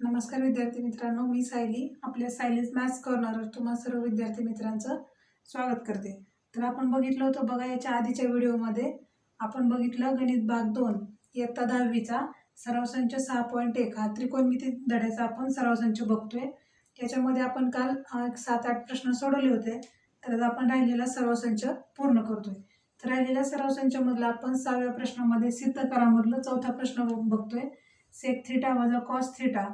नमस्कार विद्यार्थी मित्रांनो मी सायली आपल्या सायलीज मॅथ्स कॉर्नरवर तुम्हा सर्व विद्यार्थी मित्रांचं स्वागत करते. तर आपण बघितलं होतं बघा याच्या आधीच्या व्हिडिओमध्ये आपण बघितलं गणित भाग दोन इयत्ता दहावीचा सरावसंच सहा पॉईंट एक हा त्रिकोणमिती धड्याचा आपण सरावसंच बघतोय. याच्यामध्ये आपण काल एक सात आठ प्रश्न सोडवले होते. तर आज आपण राहिलेला सरावसंच पूर्ण करतोय. तर राहिलेल्या सरावसंचमधला आपण सहाव्या प्रश्नामध्ये सिद्ध करामधलं चौथा प्रश्न बघतोय. सेक थिटा वजा कॉस थिटा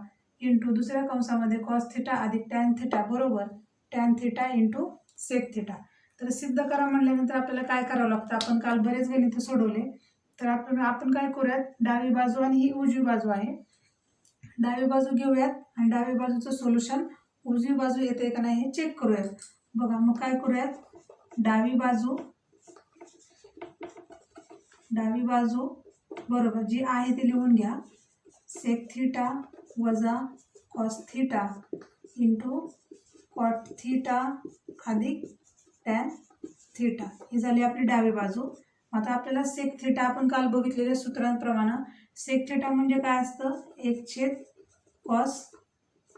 इंटू दुसऱ्या कंसामध्ये कॉस थिटा अधिक टॅन थिटा बरोबर tan theta into sec theta तर सिद्ध करा म्हणल्यानंतर आपल्याला काय करावं लागतं? आपण काल बरेच गणित सोडवले. तर आपण आपण काय करूयात? डावी बाजू आणि ही उजवी बाजू आहे. डावी बाजू घेऊयात आणि डावी बाजूचं सोल्युशन उजवी बाजू येते का नाही हे चेक करूयात. बघा मग काय करूयात? डावी बाजू डावी बाजू बरोबर जी आहे ती लिहून घ्या. सेक थिटा वजा cos theta into cot theta अधिक टॅन थिटा ही झाली आपली डावी बाजू. आता आपल्याला सेक थिटा आपण काल बघितलेल्या सूत्रांप्रमाणे सेक थिटा म्हणजे काय असतं? एक छेद कॉस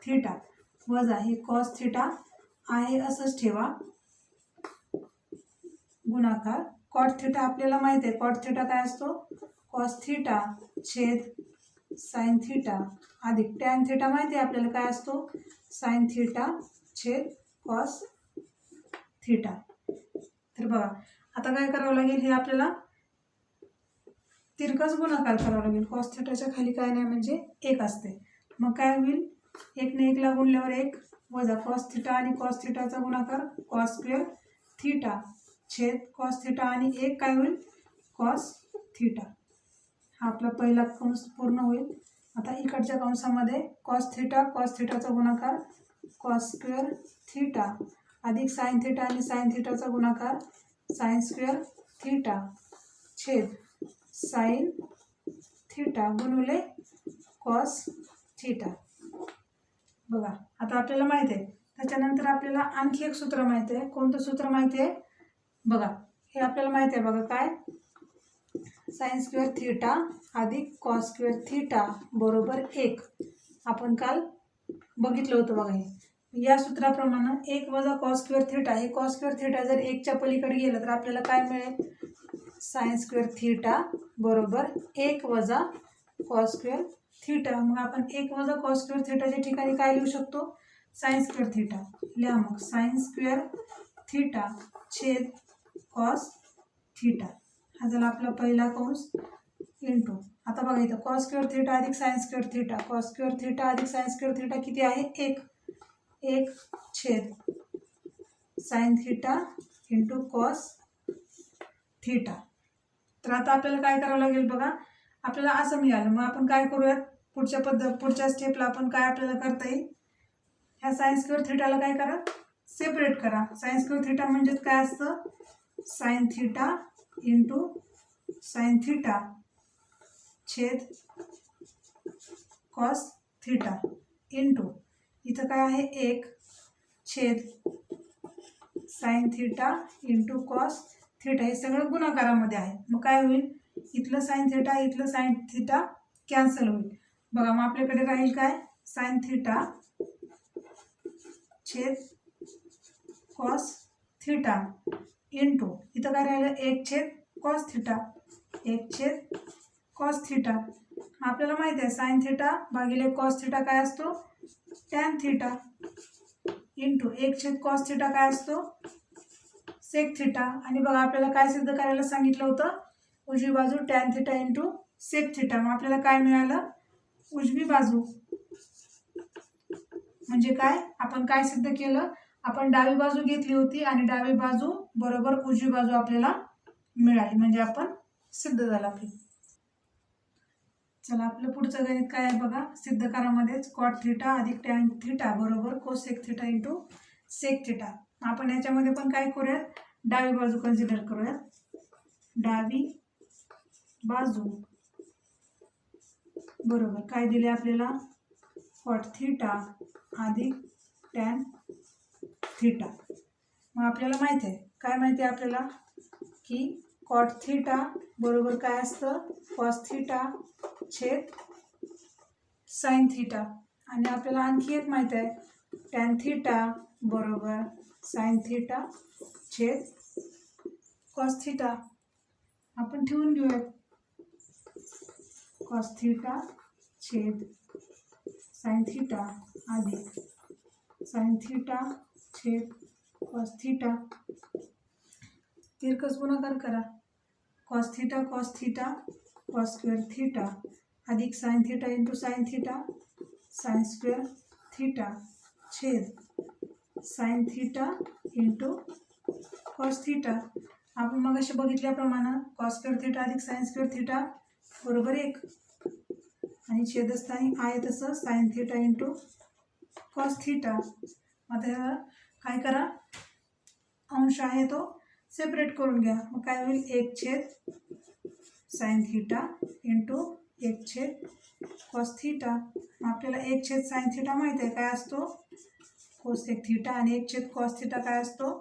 थिटा वजा ही कॉस थिटा आहे असंच ठेवा. गुणाकार. कॉट थिटा आपल्याला माहिती आहे. कॉट थिटा काय असतो? कॉस थिटा छेद साईन थिटा. अधिक टॅन थिटा माहिती आहे आपल्याला काय असतो? साईन थिटा छेद कॉस थिटा. तर बघा आता काय करावं लागेल? हे आपल्याला तिरकस गुणाकार करावा लागेल. कॉस थिटाच्या खाली काय नाही म्हणजे एक असते. मग काय होईल? एकने एकला गुणल्यावर एक वजा कॉस थिटा आणि कॉस थिटाचा गुणाकार कॉस स्क्वेअर थिटा. छेद कॉस थिटा आणि एक काय होईल? Cos theta. हा आपला पहिला कंस पूर्ण होईल. आता इकडच्या कंसामध्ये कॉस थिटा कॉस थिटाचा गुणाकार कॉस स्क्वेअर थिटा अधिक सायन थिटा आणि साईन थिटाचा गुणाकार साइन स्क्वेअर थिटा छेद साईन थिटा गुणुले कॉस थिटा बघा आता आपल्याला माहीत आहे. त्याच्यानंतर आपल्याला आणखी एक सूत्र माहिती आहे. कोणतं सूत्र माहिती आहे? बघा हे आपल्याला माहिती आहे. बघा काय? साईन स्क्वेअर थिटा अधिक कॉस स्क्वेअर थिटा बरोबर एक. आपण काल बघितलं होतं बघा हे. या सूत्राप्रमाणे एक वजा कॉस स्क्वेअर थिटा हे कॉस स्क्वेअर थिटा जर एकच्या पलीकडे गेलं तर आपल्याला काय मिळेल? सायन्स स्क्वेअर थिटा बरोबर एक वजा कॉस स्क्वेअर थिटा मग आपण एक वजा कॉस स्क्वेअर थिटाच्या ठिकाणी काय लिहू शकतो? सायन्स स्क्वेअर थिटा लिहा मग. सायन्स स्क्वेअर थिटा छेद कॉस थिटा हा झाला आपला पहिला कंस इंटू आता बघा इथं कॉस क्युअर थिटा अधिक sine square theta cos square theta अधिक सायन्स क्युअर थिटा किती आहे? एक. एक छेद sine theta into cos theta तर आता आपल्याला काय करावं लागेल बघा? आपल्याला असं मिळालं. मग आपण काय करूयात? पुढच्या पद्धत पुढच्या स्टेपला आपण काय आपल्याला करता येईल? ह्या सायन्स क्युअर थिटाला काय करा? सेपरेट करा. सायन्स क्युअर थिटा म्हणजेच काय असतं? Sine theta into sine theta छेद कॉस थिटा इंटू इथं काय आहे? एक छेद sine theta into cos theta हे सगळं गुणाकारामध्ये आहे. मग काय होईल? इथलं साईन थिटा इथलं साईन थिटा कॅन्सल होईल. बघा मग आपल्याकडे राहील काय? साईन थिटा छेद कॉस थिटा इंटू इथं काय राहिलं? एक छेद कॉस थिटा एक छेद कॉस थिटा आपल्याला माहिती आहे साईन थिटा भागिले कॉस थिटा काय असतो? टॅन थिटा इंटू एक छेद कॉस थिटा काय असतो? सेक थिटा आणि बघा आपल्याला काय सिद्ध करायला सांगितलं होतं? उजवी बाजू tan theta into sec theta मग आपल्याला काय मिळालं? उजवी बाजू. म्हणजे काय? आपण काय सिद्ध केलं? आपण डावी बाजू घेतली होती आणि डावी बाजू बरोबर उजवी बाजू आपल्याला मिळाली. म्हणजे आपण सिद्ध झाला आपलं चला आपलं पुढचं गणित काय आहे बघा. सिद्धकारामध्येच कॉट थिटा अधिक टॅन थिटा बरोबर cosec theta into sec theta आपण याच्यामध्ये पण काय करूयात? डावी बाजू कन्सिडर करूयात. डावी बाजू बरोबर. काय दिले आपल्याला? कॉट थिटा अधिक टॅन थिटा मग आपल्याला माहीत आहे. काय माहिती आहे आपल्याला? की कॉट थिटा बरोबर काय असतं? कॉस थिटा छेद साईन थिटा आणि आपल्याला आणखी एक माहीत आहे. टॅन थिटा बरोबर साईन थिटा छेद कॉस थिटा आपण ठेवून घेऊयात. कॉस थिटा छेद साईन थिटा अधिक साईन थिटा छेद कॉस्थिटा तिरकस गुणाकार करा. Cos cos theta cos theta cos square theta अधिक sine theta into sine theta sine square theta छेद. Sine theta into cos theta आपण मग असे बघितल्याप्रमाणे कॉस स्क्वेअर थिटा अधिक साइन स्क्वेअर थिटा बरोबर एक. आणि छेदस्थानी आहे तसं sine theta into cos theta आता ह्याला काय करा? अंश आहे तो. सेपरेट करून घ्या. मग काय होईल? एक छेद साईन थिटा इंटू एक छेद कॉस थिटा आपल्याला एक छेद साईन थिटा माहीत आहे. काय असतो? कोसेक थिटा आणि एक छेद कॉस थिटा काय असतो?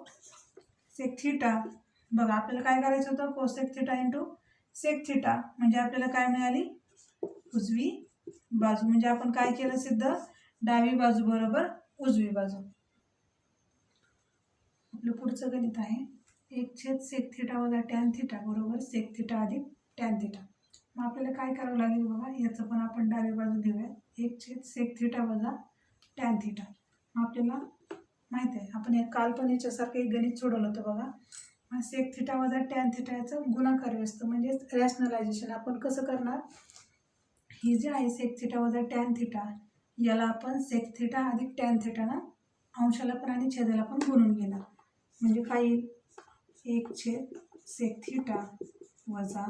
सेक थिटा बघा आपल्याला काय करायचं होतं? Cosec theta into sec theta म्हणजे आपल्याला काय मिळाली? उजवी बाजू. म्हणजे आपण काय केलं सिद्ध? डावी बाजू बरोबर उजवी बाजू. आपलं पुढचं गणित आहे. एक छेद सेक थिटा वजा टॅन थिटा बरोबर सेक थिटा अधिक टॅन थिटा मग आपल्याला काय करावं लागेल बघा? याचं पण आपण डावी बाजू घेऊया. एक छेद सेक थिटा वजा टॅन थिटा मग आपल्याला माहीत आहे. आपण एक काल पण याच्यासारखं एक गणित सोडवलं होतं बघा. मग सेक थिटा वजा टॅन थिटा याचं गुणाकार असतं म्हणजेच रॅशनलायझेशन आपण कसं करणार? हे जे आहे सेक थिटा वजा टॅन थिटा याला आपण सेक थिटा अधिक टॅन थिटाना अंशाला पण आणि छेदाला पण गुणून घेणार. म्हणजे काय येईल एक छेद सेक थिटा वजा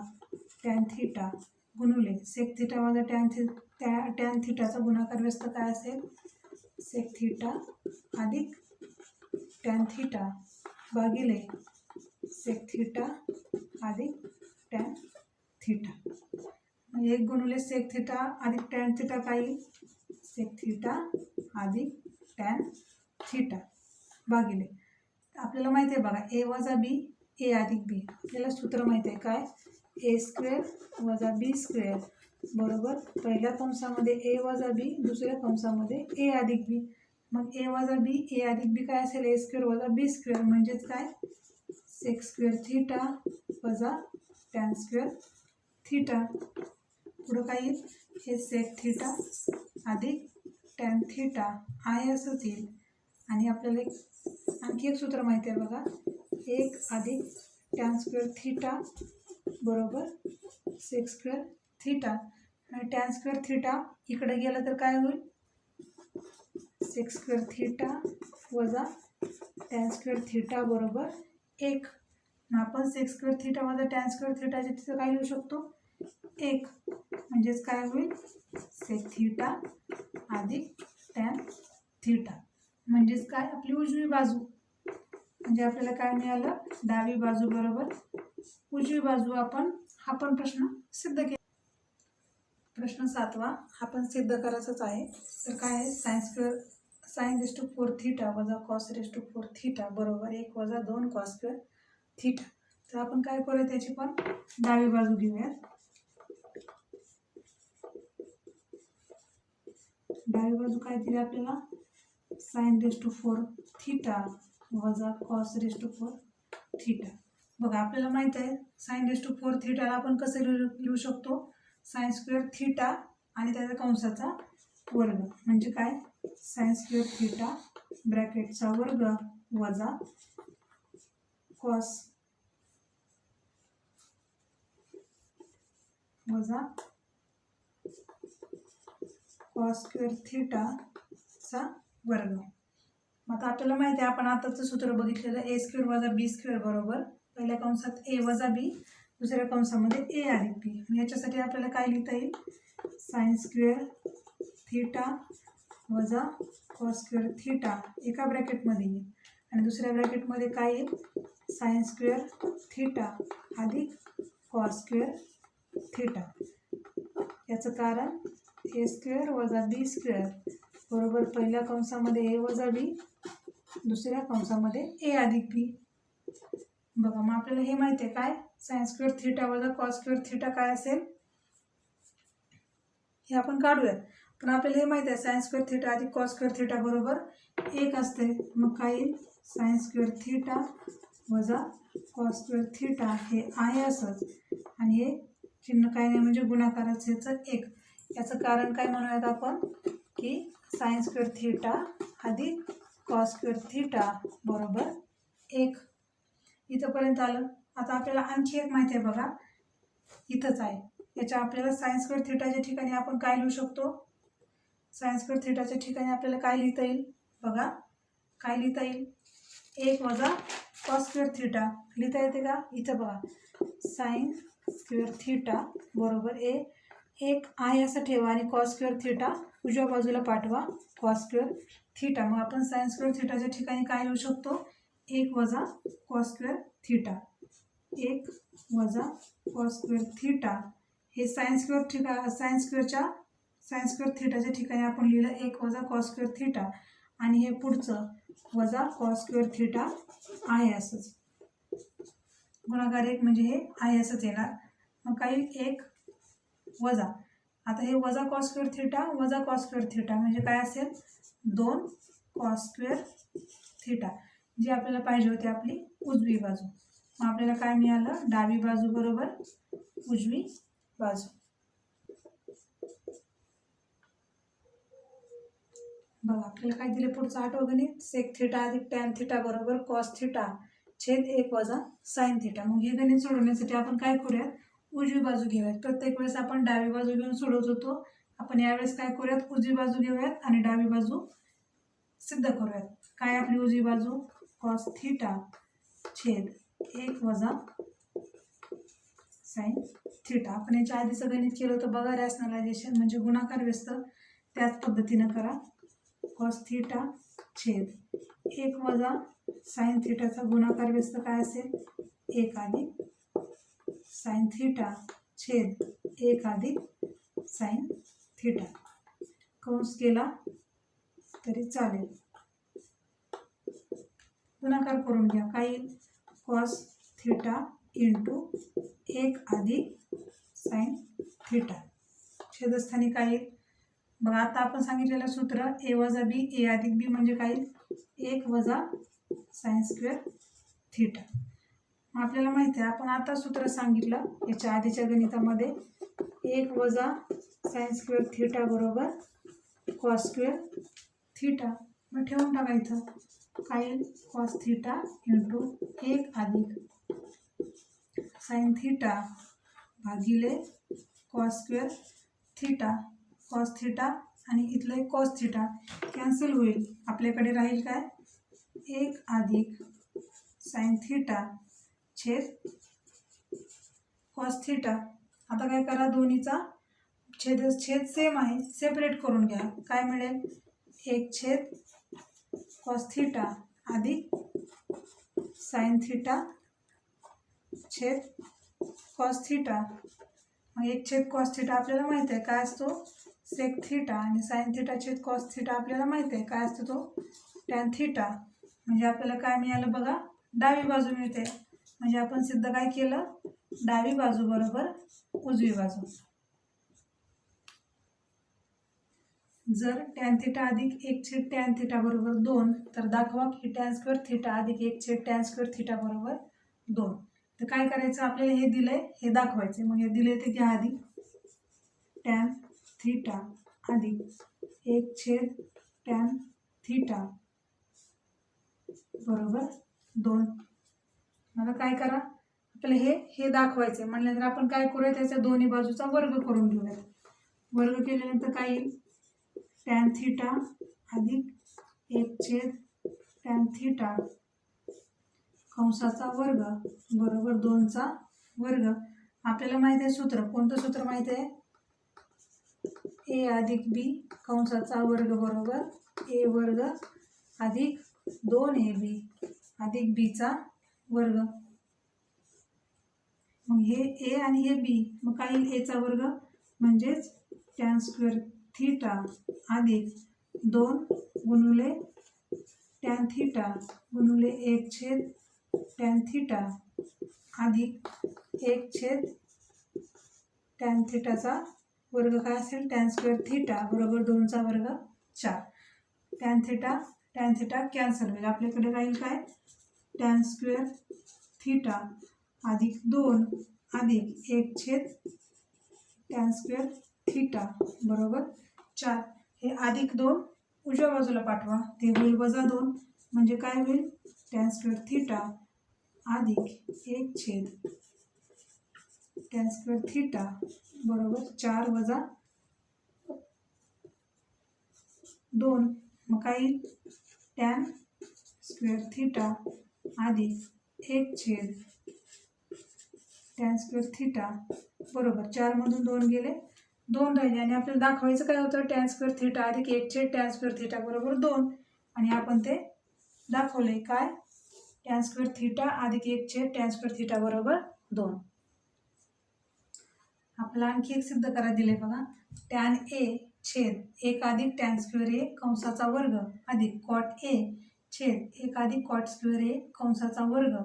टॅन थिटा गुणुले. सेक थिटा वजा टॅन थि टॅ टॅन थिटाचा गुणाकार व्यस्त काय असेल? सेक थिटा अधिक टॅन थिटा भागिले सेक थिटा अधिक टॅन थिटा म्हणजे एक गुणुले सेक थिटा अधिक टॅन थिटा काय येईल सेक थिटा अधिक टॅन थिटा भागिले. आपल्याला माहिती आहे बघा ए वजा बी ए अधिक बी. आपल्याला सूत्र माहिती आहे काय? ए स्क्वेअर वजा बी स्क्वेअर. बरोबर? पहिल्या कंसामध्ये ए वजा बी दुसऱ्या कंसामध्ये ए अधिक बी. मग ए वजा बी ए अधिक बी काय असेल? ए स्क्वेअर वजा बी स्क्वेअर. म्हणजेच काय? सेक्स स्क्वेअर थिटा वजा टॅन स्क्वेअर थिटा. पुढं काय येईल? हे सेक थिटा अधिक टॅन थिटा. आहे असंच येईल. आणि आपल्याला एक आणखी एक सूत्र माहिती आहे बघा. एक अधिक टॅन स्क्वेअर थिटा बरोबर सिक्स स्क्वेअर थिटा आणि टॅन स्क्वेअर थिटा इकडे गेलं तर काय होईल? सेक स्क्वेअर थिटा वजा टॅन स्क्वेअर थिटा बरोबर एक. आपण सेक स्क्वेअर थिटा वजा टॅन स्क्वेअर थिटाचे तिथं काय लिहू शकतो? एक. म्हणजेच काय होईल? सेक थिटा अधिक टॅन थिटा म्हणजेच काय? आपली उजवी बाजू. म्हणजे आपल्याला काय मिळालं? डावी बाजू बरोबर. उजवी बाजू आपण हा पण प्रश्न सिद्ध केला. प्रश्न सातवा हा पण सिद्ध करायचाच आहे. तर काय आहे? Sine square sine raise to four theta वजा cos raise to four theta बरोबर एक वजा दोन कॉस स्क्वेअर थिटा तर आपण काय करूया त्याची पण? डावी बाजू घेऊयात. डावी बाजू काय दिली आपल्याला? Sine raise to four theta वजा cos raise to four theta. बघा आपल्याला माहीत आहे साईन रेस टू फोर थिटाला आपण कसं लिहू लिहू शकतो? साइन स्क्वेअर थिटा आणि त्याचा कंसाचा वर्ग. म्हणजे काय? साइन स्क्वेअर थिटा ब्रॅकेटचा वर्ग वजा कॉस वजा कॉस स्क्वेअर थिटाचा वर्ग मग आता आपल्याला माहिती आहे आपण आताचं सूत्र बघितलेलं ए स्क्वेअर वजा बी स्क्वेअर बरोबर. पहिल्या कंसात ए वजा बी दुसऱ्या कंसामध्ये ए आहे बी याच्यासाठी आपल्याला काय लिहिता येईल? सायन्स स्क्वेअर थिटा वजा कॉस स्क्वेअर थिटा एका ब्रॅकेटमध्ये येईल. आणि दुसऱ्या ब्रॅकेटमध्ये काय येईल? सायन्स स्क्वेअर थिटा अधिक कॉस स्क्वेअर थिटा याचं कारण ए स्क्वेअर वजा बी स्क्वेअर बरोबर पहिल्या कंसामध्ये ए वजा बी दुसऱ्या कंसामध्ये ए अधिक बी. बघा मग आपल्याला हे माहिती आहे काय? सायन्स स्क्वेअर थिटा वजा कॉस स्क्वेअर थिटा काय असेल? हे आपण काढूयात. पण आपल्याला हे माहिती आहे सायन्स स्क्वेअर थिटा अधिक कॉस स्क्वेअर थिटा बरोबर एक असते. मग काय येईल? सायन्स स्क्वेअर थिटा वजा कॉस स्क्वेअर थिटा हे आहे असंच. आणि हे चिन्ह काय नाही म्हणजे गुणाकाराचं एक. याचं कारण काय म्हणूयात आपण? की सायन्स स्क्वेअर थिटा अधिक कॉस स्क्वेअर थिटा बरोबर एक. इथंपर्यंत आलं. आता आपल्याला आणखी एक माहिती आहे बघा. इथंच आहे. याच्या आपल्याला सायन्स स्क्वेअर थिटाच्या ठिकाणी आपण काय लिहू शकतो? सायन्स स्क्वेअर थिटाच्या ठिकाणी आपल्याला काय लिहिता येईल? बघा. काय लिहिता येईल? एक वजा कॉस स्क्वेअर थिटा. लिहिता येते का? इथं बघा. सायन्स स्क्वेअर थिटा बरोबर ए. एक आहे असं ठेवा आणि कॉस्क्युअर थिटा उजव्या बाजूला पाठवा. कॉस्क्युअर थिटा मग आपण सायन्स थिटाच्या ठिकाणी काय लिहू शकतो? एक वजा कॉस्क्युअर थिटा एक वजा कॉस्क्युअर थिटा हे सायन्स ठिका सायन्स स्क्वेअरच्या थिटाच्या ठिकाणी आपण लिहिलं एक वजा कॉस्क्युअर थिटा आणि हे पुढचं वजा कॉस्क्युअर थिटा आहे असंच. गुणाकार एक म्हणजे हे आहे असंच येणार. मग काही एक वजा. आता हे वजा कॉस स्क्वेअर थिटा वजा कॉस स्क्वेअर थिटा म्हणजे काय असेल? दोन कॉस स्क्वेअर थिटा जी आपल्याला पाहिजे होती आपली उजवी बाजू. मग आपल्याला काय मिळालं? डावी बाजू बरोबर उजवी बाजू. बघा आपल्याला काय दिले पुढचं आठवं गणित सेक थिटा अधिक टॅन थिटा बरोबर कॉस थिटा छेद एक वजा साईन थिटा मग हे गणित सोडवण्यासाठी आपण काय करूयात? उजवी बाजू घेऊयात. प्रत्येक वेळेस आपण डावी बाजू घेऊन सोडवत होतो. आपण यावेळेस काय करूयात? उजवी बाजू घेऊयात आणि डावी बाजू सिद्ध करूयात. काय आपली उजवी बाजू? कॉस थिटा छेद एक वजा साईन थिटा आपण याच्या आधीचं गणित केलं होतं. बघा रॅशनलायझेशन म्हणजे गुणाकार व्यस्त. त्याच पद्धतीनं करा. कॉस थिटा छेद एक वजा साईन थिटाचा गुणाकार व्यस्त काय असेल? एक आधी साइन थिटा छेद एक अधिक साइन थिटा कंस केला तरी चालेल. गुणाकार करून घ्या. काही कॉस थिटा इंटू एक अधिक साइन थिटा छेदस्थानी काय बघा आता आपण सांगितलेलं सूत्र ए वजा बी ए अधिक बी म्हणजे काय? एक वजा साइन स्क्वेअर थिटा आपल्याला माहिती आहे आपण आता सूत्र सांगितलं याच्या आधीच्या गणितामध्ये. एक वजा सायन्स स्क्वेअर थिटा बरोबर कॉस स्क्वेअर थिटा मग ठेवून टाका इथं. काय कॉस थिटा इंटू एक अधिक साईन थिटा भागिले cos square theta cos theta आणि इथलं एक कॉस थिटा कॅन्सल होईल. आपल्याकडे राहील काय? एक अधिक साईन थिटा छेद कॉस थिटा आता काय करा दोन्हीचा छेद छेद सेम आहे सेपरेट करून घ्या. काय मिळेल? एक छेद कॉस थिटा अधिक साईन थिटा छेद कॉस थिटा मग एक छेद कॉस थिटा आपल्याला माहीत आहे. काय असतो? सेक थिटा आणि साईन थिटा छेद कॉस थिटा आपल्याला माहीत आहे. काय असतो तो? टॅन थिटा म्हणजे आपल्याला काय मिळालं बघा? डावी बाजू मिळते. म्हणजे आपण सिद्ध काय केलं? डावी बाजू बरोबर उजवी बाजू. जर टॅन थिटा अधिक एक छेद टॅन थिटा बरोबर दोन तर दाखवा की टॅन स्क्वेअर थिटा अधिक एक छेद टॅन स्क्वेअर थिटा बरोबर दोन. तर काय करायचं? आपल्याला हे दिलंय हे दाखवायचे मग हे दिले ते घ्या आधी. टॅन थिटा अधिक एक छेद टॅन थिटा बरोबर दोन. मला काय करा? आपल्याला हे हे दाखवायचं म्हणल्यानंतर आपण काय करूया? त्याच्या दोन्ही बाजूचा वर्ग करून घेऊयात. वर्ग केल्यानंतर काय येईल? टॅन थिटा अधिक एक छेद टॅन थिटा कंसाचा वर्ग बरोबर दोनचा वर्ग. आपल्याला माहीत आहे सूत्र. कोणतं सूत्र माहीत आहे? ए अधिक बी कंसाचा वर्ग बरोबर ए वर्ग अधिक दोन ए बी अधिक बीचा वर्ग. मग हे ए आणि हे बी मग काय येईल एचा वर्ग म्हणजेच टॅन स्क्वेअर थीटा अधिक दोन गुणुले टॅन थीटा गुणुले एक छेद टॅन थीटा अधिक एक छेद टॅन थीटाचा वर्ग काय असेल? टॅन स्क्वेअर थिटा बरोबर दोनचा वर्ग चार. Tan theta tan theta cancel होईल आपल्याकडे राहील काय? टॅन स्क्वेअर थिटा अधिक दोन अधिक एक छेद टॅन स्क्वेअर थिटा बरोबर चार. हे अधिक दोन उजव्या बाजूला पाठवा. ते होईल वजा दोन. म्हणजे काय होईल? टॅन स्क्वेअर थिटा अधिक एक छेद टॅन स्क्वेअर थिटा बरोबर चार वजा दोन. मग काय येईल? टॅन स्क्वेअर थिटा अधिक एक छेद टॅन स्क्वेअर थिटा बरोबर चारमधून दोन गेले. दोन राहिले आणि आपल्याला दाखवायचं काय होतं? टॅन स्क्वेअर थिटा अधिक एक छेद टॅन स्क्वेअर थिटा बरोबर दोन. आणि आपण ते दाखवले काय? टॅन स्क्वेअर थिटा अधिक एक छेद टॅन स्क्वेअर थिटा बरोबर दोन. आपल्याला आणखी एक सिद्ध करा दिले बघा. टॅन ए छेद एक अधिक टॅन स्क्वेअर ए कंसाचा वर्ग अधिक कॉट ए छेद एक अधिक कॉट स्क्वेअर ए कंसाचा वर्ग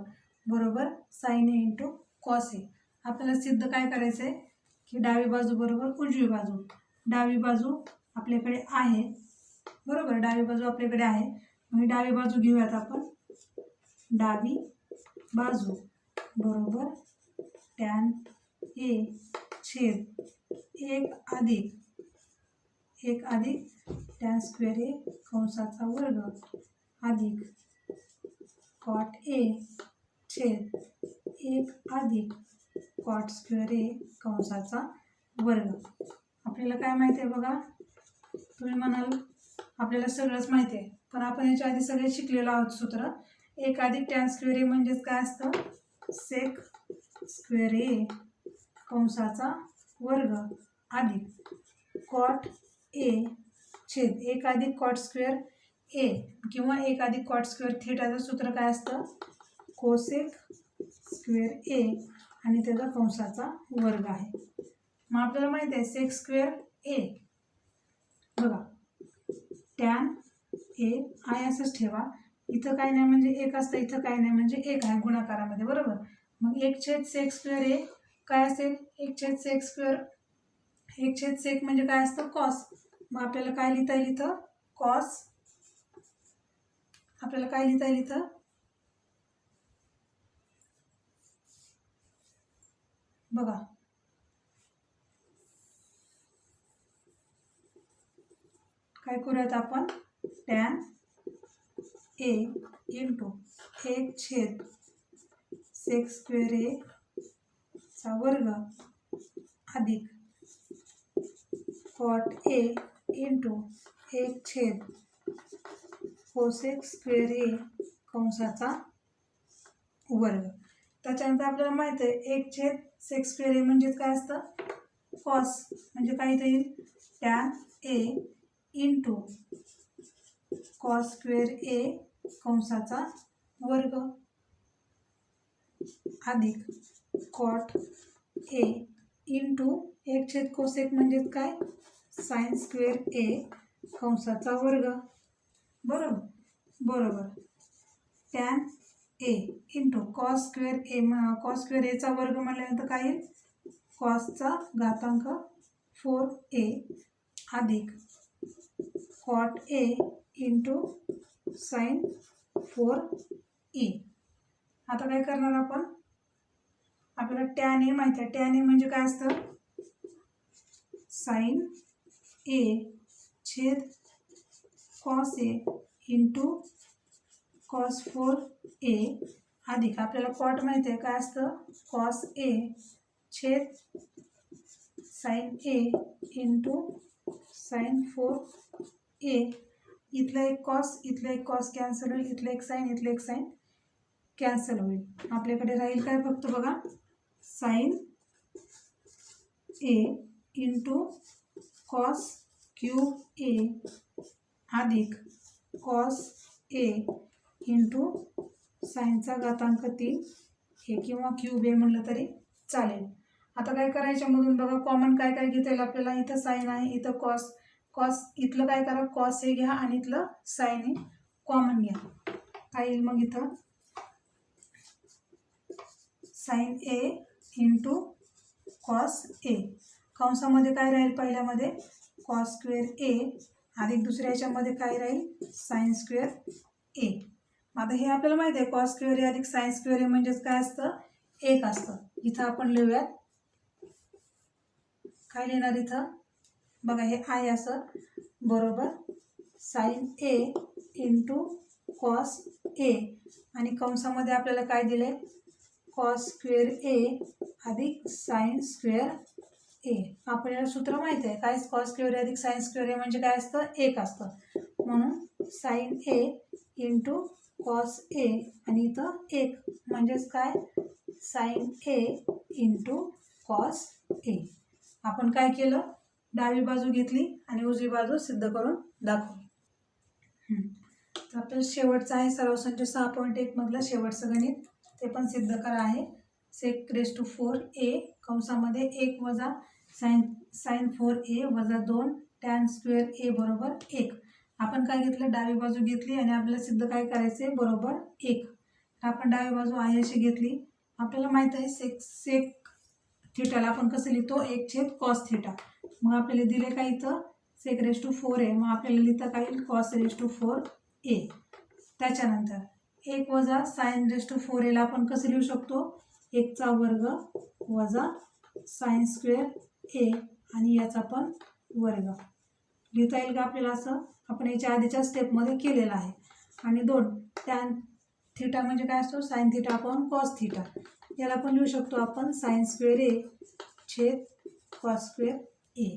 बरोबर? Sine A into cos A आपल्याला सिद्ध काय करायचं आहे की डावी बाजू बरोबर उजवी बाजू. डावी बाजू आपल्याकडे आहे बरोबर? डावी बाजू आपल्याकडे आहे. मग डावी बाजू घेऊयात आपण. डावी बाजू बरोबर? टॅन ए छेद एक अधिक एक अधिक टॅन स्क्वेअर ए कंसाचा वर्ग. अधिक कॉट ए छेद एक अधिक कॉट स्क्वेअर ए कंसाचा वर्ग. आपल्याला काय माहिती आहे बघा? तुम्ही म्हणाल आपल्याला सगळंच माहिती आहे. पण आपण याच्या आधी सगळे शिकलेलो आहोत सूत्र. एक अधिक टॅन स्क्वेअर ए म्हणजेच काय असतं? सेक स्क्वेअर ए कंसाचा वर्ग अधिक कॉट ए छेद एक अधिक कॉट स्क्वेअर ए किंवा एक अधिक कॉट स्क्वेअर थिटाचं सूत्र काय असतं? कोसेक स्क्वेअर ए आणि त्याचा कंसाचा वर्ग आहे. मग आपल्याला माहिती आहे सेक स्क्वेअर ए बघा टॅन ए आय असंच ठेवा. इथं काय नाही म्हणजे एक असतं इथं काय नाही म्हणजे एक आहे गुणाकारामध्ये बरोबर? मग एक छेद सेक स्क्वेअर ए काय असेल? एक छेद सेक स्क्वेअर एक छेद सेक म्हणजे काय असतं? कॉस मग आपल्याला काय लिहिता येईल इथं? कॉस आपल्याला काय लिहिता येईल इथं? बघा. काय करूयात आपण? टॅन ए इंटू एक छेद सेक्स स्क्वेअर ए चा वर्ग अधिक कॉट ए इंटू एक छेद कोसेक स्क्वेअर ए कंसाचा वर्ग त्याच्यानंतर आपल्याला माहिती आहे एक छेद सेक्स स्क्वेअर ए म्हणजेच काय असतं? कॉस म्हणजे काय इथं येईल? Tan A into cos square A कंसाचा वर्ग. अधिक कॉट ए इंटू एक छेद कोसेक म्हणजेच काय? सायन्स स्क्वेअर ए कंसाचा वर्ग. बरोबर. बरोबर. Tan A into cos square A cos square एचा वर्ग म्हटल्यानंतर काय येईल? कॉसचा घातांक फोर ए अधिक cot A into sine four E आता काय करणार आपण? आपल्याला टॅन ए माहिती आहे. टॅन ए म्हणजे काय असतं? साईन ए छेद cos A into cos four A अधिक आपल्याला कॉट माहिती काय असतं कॉस ए छेद sine A into sine four A इथला एक कॉस इथला एक कॉस कॅन्सल होईल, इथलं एक साईन इथलं एक साईन कॅन्सल होईल. आपल्याकडे राहील काय फक्त बघा? Sine A into cos cube A अधिक कॉस ए इंटू साईनचा घातांक तीन. हे किंवा क्यूब ए म्हणलं तरी चालेल. आता काय करायच्यामधून बघा कॉमन काय काय घेता येईल आपल्याला? इथं साईन आहे इथं कॉस कॉस इथलं काय करा? कॉस हे घ्या आणि इथलं साईन हे कॉमन घ्या. काय येईल मग इथं? Sine A into cos A कंसामध्ये काय राहील? पहिल्यामध्ये कॉस स्क्वेअर ए अधिक दुसऱ्या याच्यामध्ये काय राहील? सायन्स स्क्वेअर ए आता हे आपल्याला माहिती आहे कॉस स्क्वेअर ए अधिक सायन्स स्क्वेअर ए म्हणजेच काय असतं? एक असतं. इथं आपण लिहूयात. काय लिहिणार इथं? बघा हे आहे असं. बरोबर. Sine A into cos A आणि कंसामध्ये आपल्याला काय दिलं आहे कॉस स्क्वेअर ए अधिक साईन स्क्वेअर ए. आपल्याला सूत्र माहीत आहे. काय? कॉस क्युअर अधिक साईन क्युअर ए म्हणजे काय असतं? एक असतं. म्हणून sine A into cos A आणि इथं एक. म्हणजेच काय? Sine A into cos A आपण काय केलं? डावी बाजू घेतली आणि उजवी बाजू सिद्ध करून दाखवली. तर आपलं शेवटचं आहे. सर्वसंच सहा पॉईंट एकमधलं शेवटचं गणित. ते पण सिद्ध करा आहे. Sec raise to four A कंसामध्ये एक वजा साईन साईन फोर ए वजा दोन टॅन स्क्वेअर ए बरोबर एक. आपण काय घेतलं? डावी बाजू घेतली आणि आपल्याला सिद्ध काय करायचं आहे बरोबर एक. तर आपण डावी बाजू आहे अशी घेतली. आपल्याला माहीत आहे सेक सेक थिटाला आपण कसं लिहितो? एक छेद कॉस थिटा मग आपल्याला दिले काय इथं? Sec raise to four A मग आपल्याला लिहिता काय येईल? Cos raise to four A त्याच्यानंतर एक वजा सायन रेस टू फोर एला आपण कसं लिहू शकतो? एकचा वर्ग वजा साईन स्क्वेअर ए आणि याचा पण वर्ग. लिहिता येईल का आपल्याला असं? आपण याच्या आधीच्या स्टेपमध्ये केलेलं आहे. आणि दोन टॅन थिटा म्हणजे काय असतो? साईन थिटा आपण कॉस थिटा याला पण लिहू शकतो आपण साईन स्क्वेअर ए छेद कॉस स्क्वेअर ए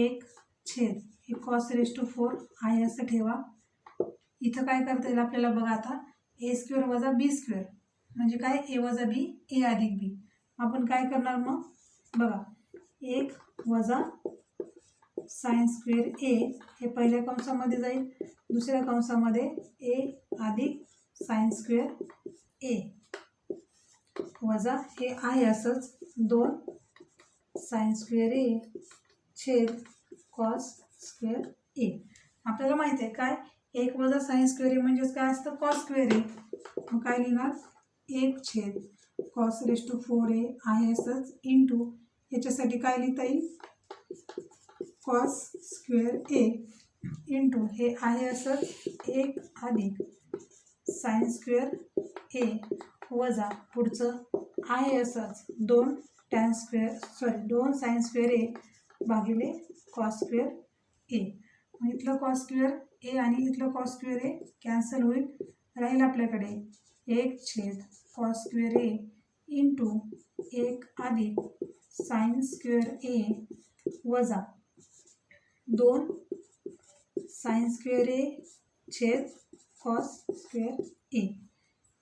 एक छेद हे कॉस रेस टू फोर आहे असं ठेवा. इथं काय करता येईल आपल्याला बघा आता? ए स्क्वेअर वजा बी स्क्वेअर म्हणजे काय? ए वजा बी ए अधिक बी आपण काय करणार मग? बघा एक वजा सायन्स स्क्वेअर ए हे पहिल्या कंसामध्ये जाईल. दुसऱ्या कंसामध्ये ए अधिक सायन्स स्क्वेअर ए. वजा हे आहे असंच दोन सायन्स स्क्वेअर ए छेद कॉस स्क्वेअर ए. आपल्याला माहिती आहे काय? एक वजा सायन्स स्क्वेअर ए म्हणजेच काय असतं? Cos square A. मग काय लिहिणार? एक छेद cos raise to four A आहे असंच इंटू याच्यासाठी काय लिहिता येईल? कॉस स्क्वेअर ए इंटू हे आहे असं एक अधिक सायन्स स्क्वेअर ए वजा पुढचं आहे असंच दोन टॅन स्क्वेअर सॉरी दोन सायन्स स्क्वेअर ए भागिले कॉस स्क्वेअर ए इथलं कॉस स्क्वेअर ए आणि इथलं कॉस स्क्वेअर ए कॅन्सल होईल. राहील आपल्याकडे एक छेद कॉस स्क्वेअर ए इंटू एक अधिक सायन स्क्वेअर ए वजा दोन सायन स्क्वेअर ए छेद कॉस स्क्वेअर ए.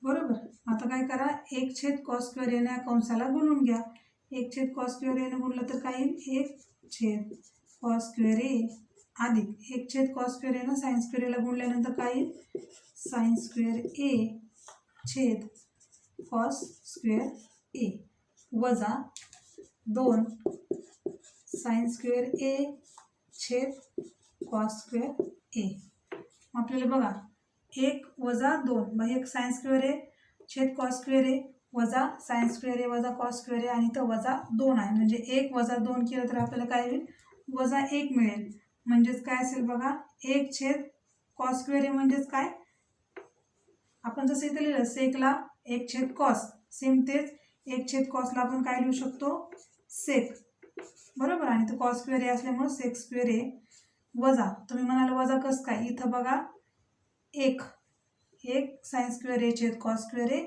बरोबर? आता काय करा? एक छेद कॉस स्क्वेअर एनं या कंसाला गुणून घ्या. एक छेद कॉस स्क्वेअर एनं गुणलं तर काय येईल? एक छेद कॉस स्क्वेअर ए अधिक एक छेद कॉस स्क्वेअर एनं सायन स्क्वेअर एला गुणल्यानंतर काय येईल? सायन स्क्वेअर ए छेद कॉस स्क्वेअर ए वजा दोन. सायन स्क्वेअर ए छेद कॉस स्क्वेअर ए. आपल्याला बघा एक वजा दोन. मग एक सायन्स स्क्वेअर आहे छेद कॉस स्क्वेअर आहे वजा सायन्स स्क्वेअर आहे वजा कॉस स्क्वेअर आहे आणि तर वजा दोन आहे. म्हणजे एक वजा दोन केलं तर आपल्याला काय होईल? वजा एक मिळेल. म्हणजेच काय असेल बघा? एक छेद कॉस स्क्वेअर आहे म्हणजेच काय? आपण जसं इथं लिहिलं सेकला एक छेद कॉस. सेम तेच एक छेद कॉसला आपण काय लिहू शकतो? सेक बरोबर? आणि तो कॉस स्क्वेअर ए असल्यामुळं सेक स्क्वेअर ए वजा. तुम्ही म्हणाल वजा कसं काय? इथं बघा एक. एक सायन्स स्क्वेअर ए छेद कॉस स्क्वेअर ए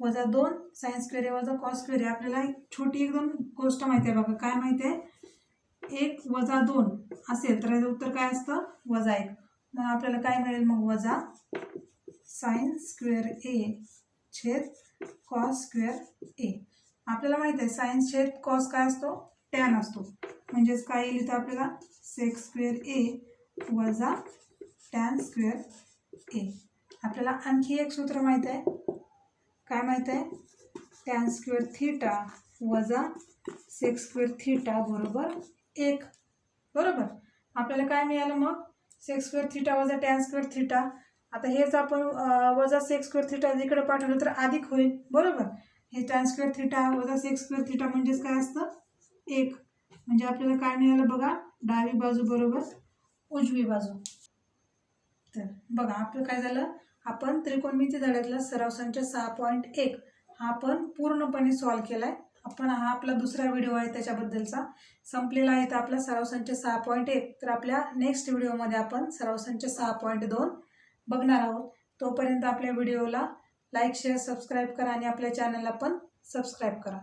वजा दोन सायन्स स्क्वेअर ए वजा कॉस स्क्वेअर ए आपल्याला एक छोटी गोष्ट माहिती आहे बघा. काय माहिती आहे? एक वजा दोन असेल तर याचं उत्तर काय असतं? वजा एक. मग आपल्याला काय मिळेल मग? वजा सायन्स स्क्वेअर ए छेद कॉस स्क्वेअर ए आपल्याला माहिती आहे सायन्स छेद कॉस काय असतो? टॅन असतो. म्हणजेच काय येईल इथं आपल्याला? सेक्स स्क्वेअर ए वजा टॅन स्क्वेअर ए आपल्याला आणखी एक सूत्र माहीत आहे. काय माहीत आहे? टॅन स्क्वेअर थिटा वजा सेक्स स्क्वेअर थिटा बरोबर एक. बरोबर? आपल्याला काय मिळालं मग? सेक्स स्क्वेअर थिटा वजा टॅन स्क्वेअर थिटा आता हेच आपण वजा सेक्स स्क्वेअर थिटा इकडे पाठवलं तर अधिक होईल. बरोबर? हे टॅन स्क्वेअर थिटा वजा सेक्स स्क्वेअर थिटा म्हणजेच काय असतं? एक. म्हणजे आपल्याला काय मिळालं बघा? डावी बाजू बरोबर उजवी बाजू. तर बघा आपलं काय झालं? आपण त्रिकोणमिती धड्यातला सराव संच सहा पॉईंट एक. हा आपण पूर्णपणे सॉल्व केला आहे आपण हा आपला दुसरा व्हिडिओ आहे त्याच्याबद्दलचा. संपलेला आहे तर आपला सराव संच सहा पॉईंट एक. तर आपल्या नेक्स्ट व्हिडिओमध्ये आपण सराव संच सहा पॉईंट दोन बघणार आहोत. तोपर्यंत आपल्या व्हिडिओला लाईक शेअर सबस्क्राईब करा आणि आपल्या चॅनलला पण सबस्क्राईब करा.